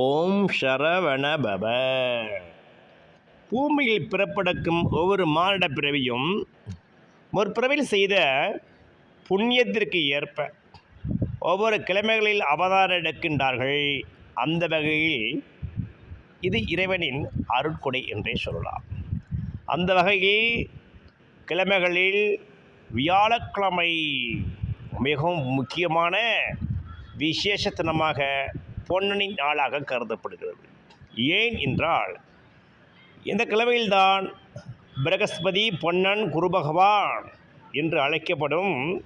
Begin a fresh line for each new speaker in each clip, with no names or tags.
ஓம் சரவண பவ. பூமியில் பிறப்படக்கும் ஒவ்வொரு மானிட பிறவியும் முற்பிறவில் செய்த புண்ணியத்திற்கு ஏற்ப ஒவ்வொரு கிழமைகளில் அவதாரம் எடுக்கின்றார்கள். அந்த வகையில் இது இறைவனின் அருட்கொடை என்றே சொல்லலாம். அந்த வகையில் கிழமைகளில் வியாழக்கிழமை மிகவும் முக்கியமான விசேஷத்தனமாக பொன்னனின் நாளாக கருதப்படுகிறது. ஏன் என்றால் இந்த கிழமையில்தான் பிரகஸ்பதி பொன்னன் குரு பகவான் என்று அழைக்கப்படும்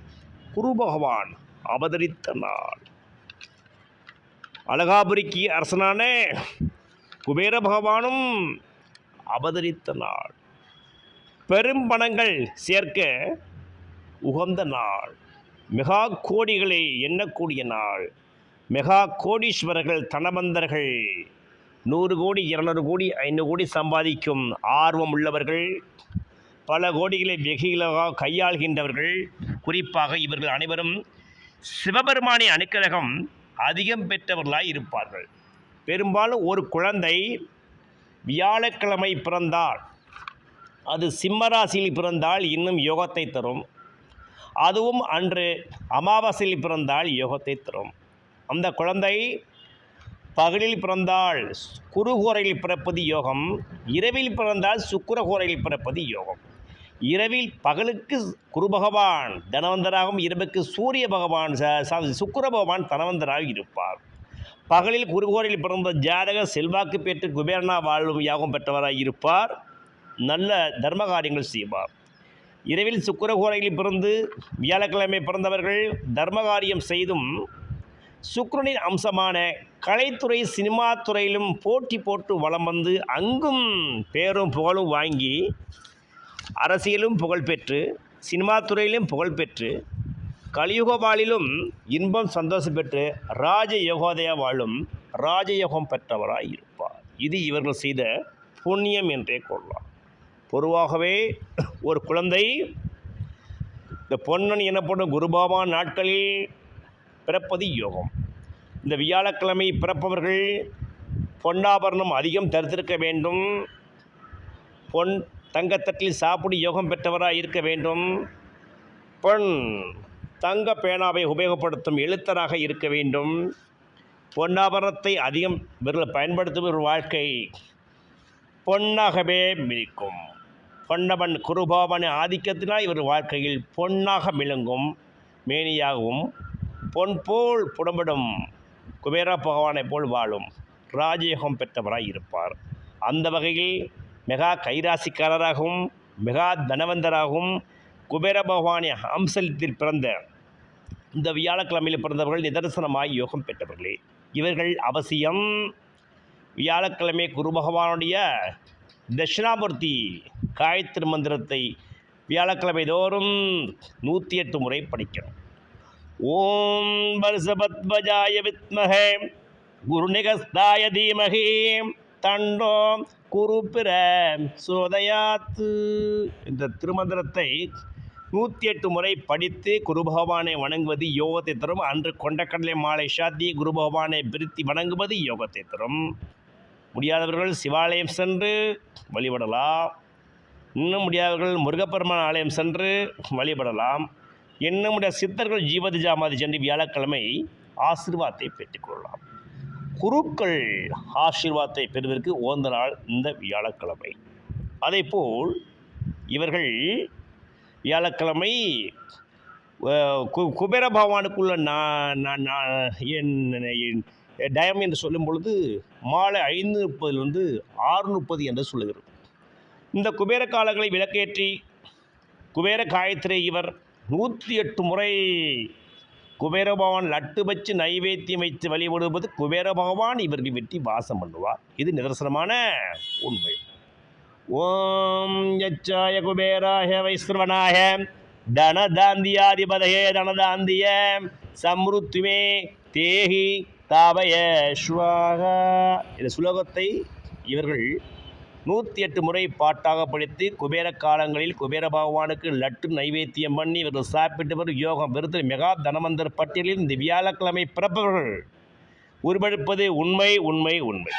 குரு பகவான் அவதரித்த நாள். அழகாபுரிக்கு அரசனான குபேர பகவானும் அவதரித்த நாள். பெரும் பணங்கள் சேர்க்க உகந்த நாள். மெகா கோடிகளை எண்ணக்கூடிய நாள். மெகா கோடீஸ்வரர்கள் தனவந்தர்கள். நூறு கோடி இருநூறு கோடி ஐநூறு கோடி சம்பாதிக்கும் ஆர்வம் உள்ளவர்கள் பல கோடிகளை வெகுளாக கையாள்கின்றவர்கள். குறிப்பாக இவர்கள் அனைவரும் சிவபெருமானின் அனுக்கிரகம் அதிகம் பெற்றவர்களாய் இருப்பார்கள். பெரும்பாலும் ஒரு குழந்தை வியாழக்கிழமை பிறந்தால் அது சிம்மராசியில் பிறந்தால் இன்னும் யோகத்தை தரும். அதுவும் அன்று அமாவாசையில் பிறந்தால் யோகத்தை தரும். அந்த குழந்தை பகலில் பிறந்தால் குருகோரையில் பிறப்பது யோகம் இரவில் பிறந்தால் சுக்கரகோரையில் பிறப்பது யோகம். இரவில் பகலுக்கு குரு பகவான் தனவந்தராகவும் இரவுக்கு சூரிய பகவான் ச- பகவான் தனவந்தராக இருப்பார். பகலில் குருகோரையில் பிறந்த ஜாதக செல்வாக்கு பெற்று குபேரனா வாழும் யாகம் பெற்றவராக இருப்பார். நல்ல தர்ம காரியங்கள் செய்வார். இரவில் சுக்கரகோரையில் பிறந்து வியாழக்கிழமை பிறந்தவர்கள் தர்ம காரியம் செய்தும் சுக்ரனின் அம்சமான கலைத்துறை சினிமா துறையிலும் போட்டி போட்டு வலம் வந்து அங்கும் பேரும் புகழும் வாங்கி அரசியலும் புகழ்பெற்று சினிமா துறையிலும் புகழ்பெற்று கலியுக வாழிலும் இன்பம் சந்தோஷம் பெற்று ராஜ யோகோதய வாழும் ராஜயோகம் பெற்றவராய் இருப்பார். இது இவர்கள் செய்த புண்ணியம் என்றே கொள்ளலாம். பொதுவாகவே ஒரு குழந்தை இந்த பொன்னன் எனப்படும் குருபாபா நாட்களில் பிறப்பது யோகம். இந்த வியாழக்கிழமை பிறப்பவர்கள் பொன்னாபரணம் அதிகம் தரித்திருக்க வேண்டும். பொன் தங்கத்தட்டில் சாப்பிடு யோகம் பெற்றவராக இருக்க வேண்டும். பொன் தங்க பேனாவை உபயோகப்படுத்தும் எழுத்தராக இருக்க வேண்டும். பொன்னாபரணத்தை அதிகம் இவர்கள் பயன்படுத்தும் ஒரு வாழ்க்கை பொன்னாகவே மிளிக்கும். பொன்னவன் குருபாவனை ஆதிக்கத்தினால் இவர் வாழ்க்கையில் பொன்னாக மிளங்கும் மேனியாகவும் பொன் போல் புடம்படும் குபேர பகவானை போல் வாழும் ராஜயோகம் பெற்றவராய் இருப்பார். அந்த வகையில் மெகா கைராசிக்காரராகவும் மெகா தனவந்தராகவும் குபேர பகவானை அம்சத்தில் பிறந்த இந்த வியாழக்கிழமையில் பிறந்தவர்கள் நிதர்சனமாய் யோகம் பெற்றவர்களே. இவர்கள் அவசியம் வியாழக்கிழமை குரு பகவானுடைய தட்சிணாமூர்த்தி காயத்ரி மந்திரத்தை வியாழக்கிழமை தோறும் நூற்றி எட்டு முறை படிக்கணும். ஓம் வருஷபத்வஜாய வித்மகே. குருநிகஸ்தாய தீமகி. தண்டோம் குருப்பிர சோதயாத்து. இந்த திருமந்திரத்தை நூற்றி எட்டு முறை படித்து குரு பகவானை வணங்குவது யோகத்தை தரும் அன்று கொண்டக்கடலை மாலை சாத்தி குரு பகவானை பிரித்தி வணங்குவது யோகத்தை தரும் முடியாதவர்கள் சிவாலயம் சென்று வழிபடலாம். இன்னும் முடியாதவர்கள் முருகப்பெருமான் ஆலயம் சென்று வழிபடலாம். என்னுடைய சித்தர்கள் ஜீவதி ஜாமாதி சென்று வியாழக்கிழமை ஆசீர்வாதத்தை பெற்றுக்கொள்ளலாம் குருக்கள் ஆசீர்வாதத்தை பெறுவதற்கு ஓந்த நாள் இந்த வியாழக்கிழமை. அதேபோல் இவர்கள் வியாழக்கிழமை கு- குபேர பகவானுக்குள்ள நான் என் என் டயம் என்று சொல்லும் பொழுது மாலை ஐந்து முப்பதிலிருந்து ஆறு முப்பது என்று சொல்லுகிறது. இந்த குபேர காலங்களை விளக்கேற்றி குபேர காயத்ரி இவர் நூற்றி எட்டு முறை குபேரபவான் லட்டு வச்சு நைவேத்தியம் வைத்து வழிபடுவது குபேர இவர்கள் வெட்டி வாசம் பண்ணுவார். இது நிதர்சனமான உண்மை. ஓம் யச்சாய குபேராய வைஸ்ரவனாய தனதாந்தியாதிபதையே தனதாந்திய சம்ருத்துமே தேகி தாபய ஸ்வாகா இந்த சுலோகத்தை இவர்கள் நூற்றி எட்டு முறை பாட்டாக படித்து குபேர காலங்களில் குபேர பகவானுக்கு லட்டு நைவேத்தியம் பண்ணி இவர்கள் சாப்பிட்டு வரும் யோகம் விருது மெகா தனமந்தர் பட்டியலில் இந்த வியாழக்கிழமை பிறப்பவர்கள். உருவெடுப்பது உண்மை உண்மை உண்மை.